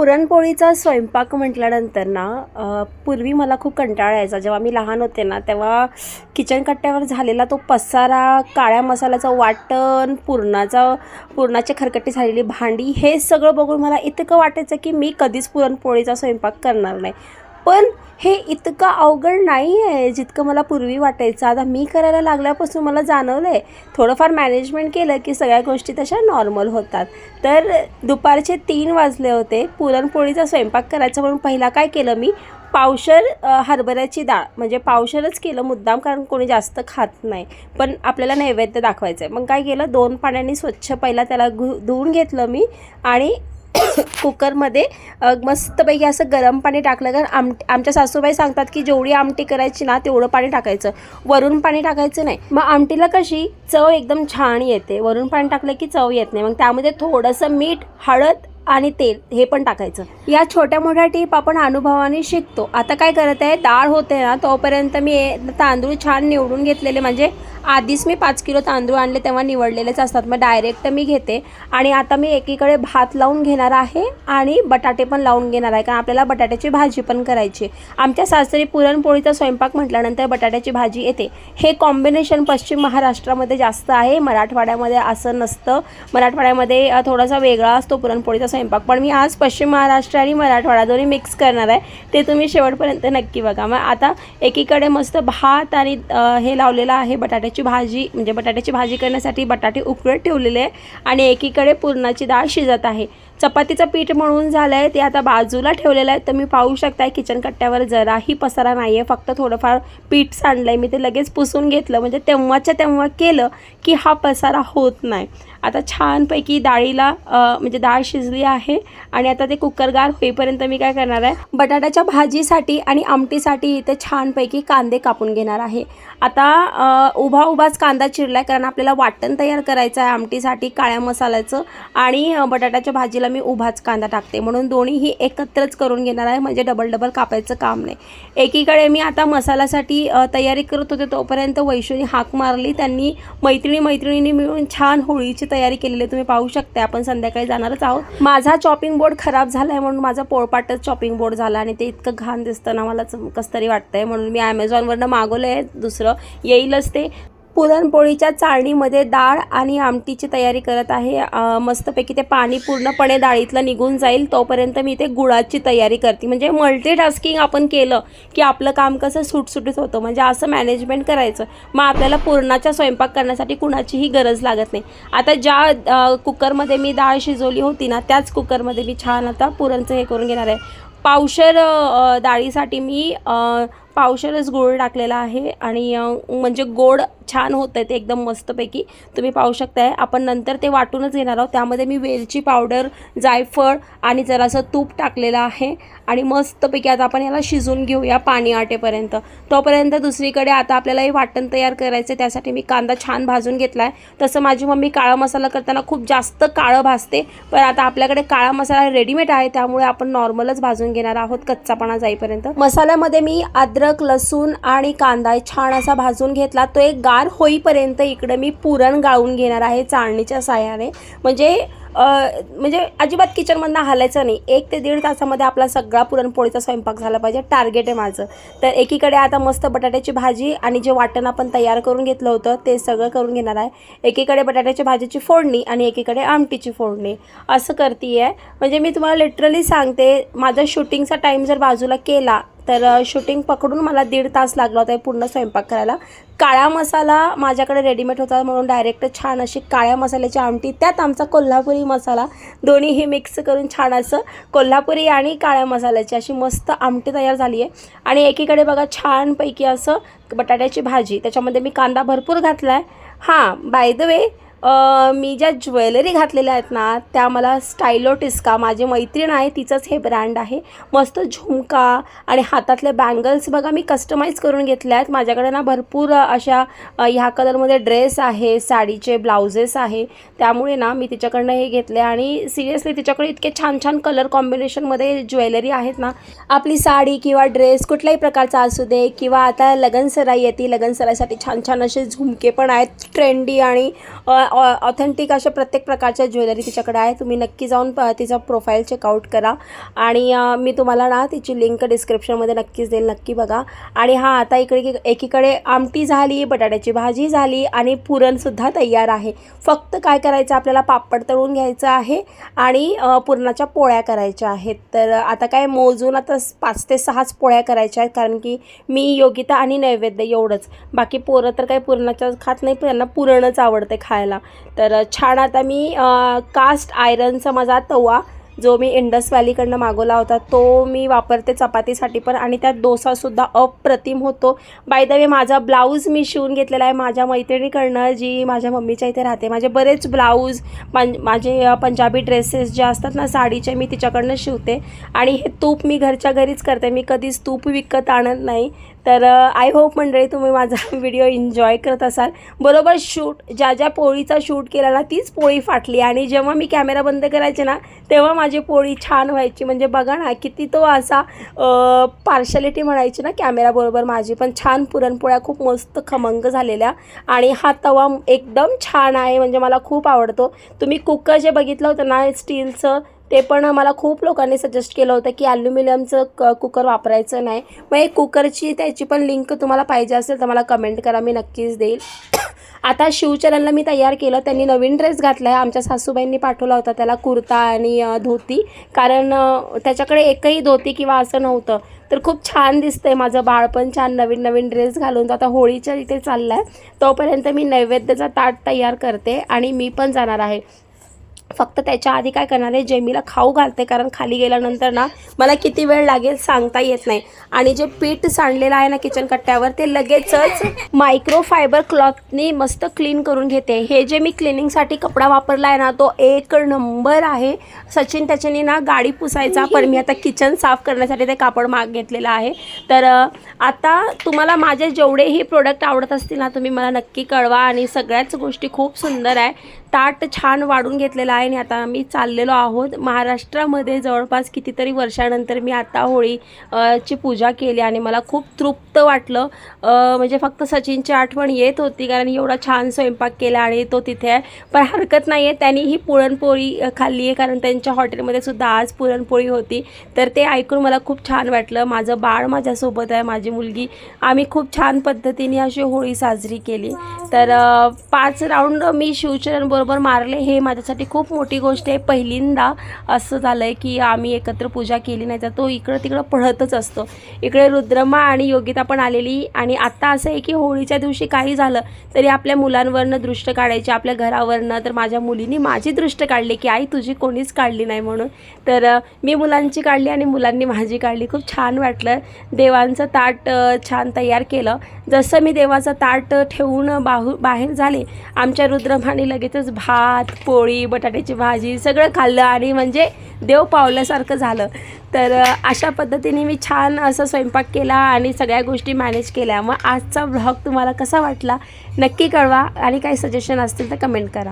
पुरणपोळीचा स्वयंपाक म्हटल्यानंतर ना पूर्वी मला खूप कंटाळा यायचा. जेव्हा मी लहान होते ना तेव्हा किचन कट्ट्यावर झालेला तो पसारा काळ्या मसाल्याचं वाटण पुरणाचा पुरणाची खरकटी झालेली भांडी हे सगळं बघून मला इतकं वाटायचं की मी कधीच पुरणपोळीचा स्वयंपाक करणार नाही. पण हे इतकं अवघड नाही आहे जितकं मला पूर्वी वाटायचं. आता मी करायला लागल्यापासून मला जाणवलं आहे थोडंफार मॅनेजमेंट केलं की सगळ्या गोष्टी तशा नॉर्मल होतात. तर दुपारचे तीन वाजले होते पुरणपोळीचा स्वयंपाक करायचा म्हणून पहिला काय केलं मी? पावशर हरभऱ्याची डाळ. म्हणजे पावशरच केलं मुद्दाम कारण कोणी जास्त खात नाही. पण आपल्याला नैवेद्य दाखवायचं आहे मग काय केलं? दोन पाण्याने स्वच्छ पहिला त्याला घु धुवून घेतलं मी आणि कुकरमध्ये मस्तपैकी असं गरम पाणी टाकलं कारण आम आमच्या सासूबाई सांगतात की जेवढी आमटी करायची ना तेवढं पाणी टाकायचं. वरून पाणी टाकायचं नाही. मग आमटीला कशी चव एकदम छान येते. वरून पाणी टाकलं की चव येत नाही. मग त्यामध्ये थोडंसं मीठ हळद आणि तेल हे पण टाकायचं. या छोट्या मोठ्या टीप आपण अनुभवाने शिकतो. आता काय करत आहे डाळ होते ना तोपर्यंत मी तांदूळ छान निवडून घेतलेले. म्हणजे आधीच मी पाच किलो तांदूळ आणले तेव्हा निवडलेलेच असतात. मग डायरेक्ट मी घेते. आणि आता मी एकीकडे भात लावून घेणार आहे आणि बटाटे पण लावून घेणार आहे. कारण आपल्याला बटाट्याची भाजी पण करायची आमच्या सासरी पुरणपोळीचा स्वयंपाक म्हटल्यानंतर बटाट्याची भाजी येते. हे कॉम्बिनेशन पश्चिम महाराष्ट्रामध्ये जास्त आहे. मराठवाड्यामध्ये असं नसतं. मराठवाड्यामध्ये थोडासा वेगळा असतो पुरणपोळीचा स्वयंपाक स्वयंपाक. पण मी आज पश्चिम महाराष्ट्र आणि मराठवाडा दोन्ही मिक्स करणार आहे. ते तुम्ही शेवटपर्यंत नक्की बघा. मग आता एकीकडे मस्त भात आणि हे लावलेलं आहे बटाट्याची भाजी. म्हणजे बटाट्याची भाजी करण्यासाठी बटाटे उकळत ठेवलेले आहे. आणि एकीकडे पुरणाची डाळ शिजत आहे. चपातीचं पीठ म्हणून झालं आहे ते आता बाजूला ठेवलेलं आहे. तर मी पाहू शकताय किचन कट्ट्यावर जराही पसारा नाही आहे फक्त थोडंफार पीठ सांडलं आहे मी ते लगेच पुसून घेतलं. म्हणजे तेव्हाच्या तेव्हा केलं की हा पसारा होत नाही. आता छानपैकी डाळीला म्हणजे डाळ शिजली आहे आणि आता ते कुकरगार होईपर्यंत मी काय करणार आहे बटाट्याच्या भाजीसाठी आणि आमटीसाठी इथे छानपैकी कांदे कापून घेणार आहे. आता उभा उभाच कांदा चिरला आहे कारण आपल्याला वाटण तयार करायचं आहे आमटीसाठी काळ्या मसाल्याचं आणि बटाट्याच्या भाजीला मी उभाच कांदा टाकते. म्हणून दोन्हीही एकत्रच करून घेणार आहे म्हणजे डबल डबल कापायचं काम नाही. एकीकडे मी आता मसाल्यासाठी तयारी करत होते तोपर्यंत वैशूनी हाक मारली त्यांनी मैत्रिणी मैत्रिणींनी मिळून छान होळीची तयारी केलेली तुम्ही पाहू शकता आपण संध्याकाळी जाणारच आहोत. माझा चॉपिंग बोर्ड खराब झाला आहे म्हणून माझा पोळपाटच चॉपिंग बोर्ड झाला आणि ते इतकं घाण दिसतं ना मला कसं तरी वाटतंय म्हणून मी ॲमेझॉनवरनं मागवलं आहे दुसरं येईलच ते. पुरणपोळीच्या चाळणीमध्ये डाळ आणि आमटीची तयारी करत आहे. मस्तपैकी ते पाणी पूर्णपणे डाळीतलं निघून जाईल. तोपर्यंत मी ते गुळाची तयारी करते. म्हणजे मल्टीटास्किंग आपण केलं की आपलं काम कसं सुटसुटीत होतं. म्हणजे असं मॅनेजमेंट करायचं. मग आपल्याला पुरणाचा स्वयंपाक करण्यासाठी कुणाचीही गरज लागत नाही. आता ज्या कुकरमध्ये मी डाळ शिजवली होती ना त्याच कुकरमध्ये मी छान आता पुरणचं हे करून घेणार आहे. पावशर डाळीसाठी मी पावशरच गोड टाकलेला आहे. आणि म्हणजे गोड छान होतं आहे ते एकदम मस्तपैकी. तुम्ही पाहू शकताय. आपण नंतर ते वाटूनच घेणार आहोत. त्यामध्ये मी वेलची पावडर जायफळ आणि जरासं तूप टाकलेलं आहे. आणि मस्तपैकी आता आपण याला शिजवून घेऊया पाणी आटेपर्यंत. तोपर्यंत दुसरीकडे आता आपल्याला हे वाटण तयार करायचं आहे त्यासाठी मी कांदा छान भाजून घेतला आहे तसं माझी मम्मी काळा मसाला करताना खूप जास्त काळं भाजते. पण आता आपल्याकडे काळा मसाला रेडीमेड आहे. त्यामुळे आपण नॉर्मलच भाजून घेणार आहोत कच्चापणा जाईपर्यंत. मसाल्यामध्ये मी अद्रक लसूण आणि कांदा छान असा भाजून घेतला. तो एक गार होईपर्यंत इकडं मी पुरण गाळून घेणार आहे चाळणीच्या साह्याने. म्हणजे म्हणजे अजिबात किचनमधनं हालायचं नाही. एक ते दीड तासामध्ये आपला सगळा पुरणपोळीचा स्वयंपाक झाला पाहिजे. टार्गेट आहे माझं. तर एकीकडे आता मस्त बटाट्याची भाजी आणि जे वाटण आपण तयार करून घेतलं होतं ते सगळं करून घेणार आहे. एकीकडे बटाट्याच्या भाजीची फोडणी आणि एकीकडे आमटीची फोडणी. असं करते आहे म्हणजे मी तुम्हाला लिटरली सांगते माझा शूटिंगचा टाईम जर बाजूला केला तर शूटिंग पकडून मला दीड तास लागला होता पूर्ण स्वयंपाक करायला. काळा मसाला माझ्याकडे रेडीमेड होता म्हणून डायरेक्ट छान अशी काळ्या मसाल्याची आमटी त्यात आमचा कोल्हापुरी मसाला. दोन्हीही मिक्स करून छान असं कोल्हापुरी आणि काळ्या मसाल्याची अशी मस्त आमटी तयार झाली आहे आणि एकीकडे बघा छानपैकी असं बटाट्याची भाजी त्याच्यामध्ये मी कांदा भरपूर घातला आहे हां बाय द वे मी ज्या ज्वेलरी घातलेल्या आहेत ना त्या मला स्टायलो टिस्का माझी मैत्रीण आहे तिचंच हे ब्रँड आहे. मस्त झुमका आणि हातातले बँगल्स बघा मी कस्टमाइज करून घेतल्या आहेत. माझ्याकडे ना भरपूर अशा ह्या कलरमध्ये ड्रेस आहे साडीचे ब्लाउजेस आहे. त्यामुळे ना मी तिच्याकडनं हे घेतले आणि सिरियसली तिच्याकडे इतके छान छान कलर कॉम्बिनेशनमध्ये ज्वेलरी आहेत ना आपली साडी किंवा ड्रेस कुठल्याही प्रकारचा असू दे किंवा आता लगनसराई येते लगनसराईसाठी छान छान असे झुमके पण आहेत ट्रेंडी आणि ऑथेंटिक अशा प्रत्येक प्रकारच्या ज्वेलरी तिच्याकडे आहे. तुम्ही नक्की जाऊन प तिचा प्रोफाईल चेकआउट करा. आणि मी तुम्हाला ना तिची लिंक डिस्क्रिप्शनमध्ये नक्कीच देईल. नक्की बघा. आणि हां आता इकडे एकीकडे आमटी झाली बटाट्याची भाजी झाली आणि पुरणसुद्धा तयार आहे. फक्त काय करायचं? आपल्याला पापड तळून घ्यायचं आहे आणि पुरणाच्या पोळ्या करायच्या आहेत. तर आता काय मोजून आता पाच ते सहाच पोळ्या करायच्या आहेत. कारण की मी योगिता आणि नैवेद्य एवढंच. बाकी पोरं तर काही पुरणाच्या खात नाही पण त्यांना पुरणच आवडते खायला. तर छान आता मी कास्ट आयरनचा माझा तवा जो मी इंडस व्हॅलीकडनं मागवला होता तो मी वापरते चपातीसाठी पण आणि त्यात डोसासुद्धा अप्रतिम होतो. बाय द वे माझा ब्लाऊज मी शिवून घेतलेला आहे. माझ्या मैत्रिणीकडनं जी माझ्या मम्मीच्या इथे राहते माझे बरेच ब्लाऊज माझे पंजाबी ड्रेसेस जे असतात ना साडीचे मी तिच्याकडनं शिवते. आणि हे तूप मी घरच्या घरीच करते. मी कधीच तूप विकत आणत नाही. तर आय होप मंडळी तुम्ही माझा व्हिडिओ एन्जॉय करत असाल. बरोबर शूट ज्या ज्या पोळीचा शूट केला ना तीच पोळी फाटली. आणि जेव्हा मी कॅमेरा बंद करायचे ना तेव्हा माझी पोळी छान व्हायची. म्हणजे बघा ना किती तो असा पार्शालिटी म्हणायची ना कॅमेराबरोबर माझी. पण छान पुरणपोळ्या खूप मस्त खमंग झालेल्या. आणि हा तवा एकदम छान आहे. म्हणजे मला खूप आवडतो. तुम्ही कुकर जे बघितलं होतं ना स्टीलचं ते पण मला खूप लोकांनी सजेस्ट केलं होतं की ॲल्युमिनियमचं क कुकर वापरायचं नाही. मग एक कुकरची त्याची पण लिंक तुम्हाला पाहिजे असेल तर मला कमेंट करा मी नक्कीच देईल. आता शिवचरणला मी तयार केलं. त्यांनी नवीन ड्रेस घातला आहे आमच्या सासूबाईंनी पाठवला होता त्याला कुर्ता आणि धोती. कारण त्याच्याकडे एकही धोती किंवा असं नव्हतं. तर खूप छान दिसतंय माझं बाळ पण छान नवीन नवीन ड्रेस घालून. तो आता होळीच्या इथे चालला आहे तोपर्यंत मी नैवेद्याचा ताट तयार करते आणि मी पण जाणार आहे. फक्त त्याच्या आधी काय करणार आहे? जेमीला खाऊ घालते कारण खाली गेल्यानंतर ना मला किती वेळ लागेल सांगता येत नाही. आणि जे पीठ सांडलेलं आहे ना किचन कट्ट्यावर ते लगेचच मायक्रो फायबर क्लॉथने मस्त क्लीन करून घेते. हे जे मी क्लिनिंगसाठी कपडा वापरला आहे ना तो एक नंबर आहे. सचिन त्याच्याने ना गाडी पुसायचा. पण मी आता किचन साफ करण्यासाठी ते कापड माग घेतलेलं आहे. तर आता तुम्हाला माझे जेवढेही प्रोडक्ट आवडत असतील ना तुम्ही मला नक्की कळवा. आणि सगळ्याच गोष्टी खूप सुंदर आहे. ताट छान वाढून घेतलेलं आहे आणि आता मी चाललेलो आहोत. महाराष्ट्रामध्ये जवळपास कितीतरी वर्षानंतर मी आता होळी ची पूजा केली आणि मला खूप तृप्त वाटलं. म्हणजे फक्त सचिनची आठवण येत होती कारण एवढा छान स्वयंपाक केला आणि तो तिथे आहे. पण हरकत नाही आहे त्यांनी ही पुरणपोळी खाल्ली आहे कारण त्यांच्या हॉटेलमध्ये सुद्धा आज पुरणपोळी होती. तर ते ऐकून मला खूप छान वाटलं. माझं बाळ माझ्यासोबत आहे माझी मुलगी. आम्ही खूप छान पद्धतीने अशी होळी साजरी केली. तर पाच राऊंड मी शिवचरण बरोबर मारले हे माझ्यासाठी खूप मोठी गोष्ट आहे. पहिल्यांदा असं झालं आहे की आम्ही एकत्र पूजा केली नाही तर तो इकडं तिकडं पळतच असतो. इकडे रुद्रमा आणि योगिता पण आलेली आणि आत्ता असं आहे की होळीच्या दिवशी काही झालं तरी आपल्या मुलांवरनं दृष्ट काढायची आपल्या घरावरनं. तर माझ्या मुलीने माझी दृष्ट काढली की आई तुझी कोणीच काढली नाही म्हणून. तर मी मुलांची काढली आणि मुलांनी माझी काढली. खूप छान वाटलं. देवांचं ताट छान तयार केलं. जसं मी देवाचं ताट ठेवून बाहू बाहेर झाले आमच्या रुद्रमाने लगेचच भात पोळी बटाट्याची भाजी सगळं खाल्लं आणि म्हणजे देव पावल्यासारखं झालं. तर अशा पद्धतीने मी छान असं स्वयंपाक केला आणि सगळ्या गोष्टी मॅनेज केल्या. मग आजचा ब्लॉग तुम्हाला कसा वाटला नक्की कळवा. आणि काही सजेशन असतील तर कमेंट करा.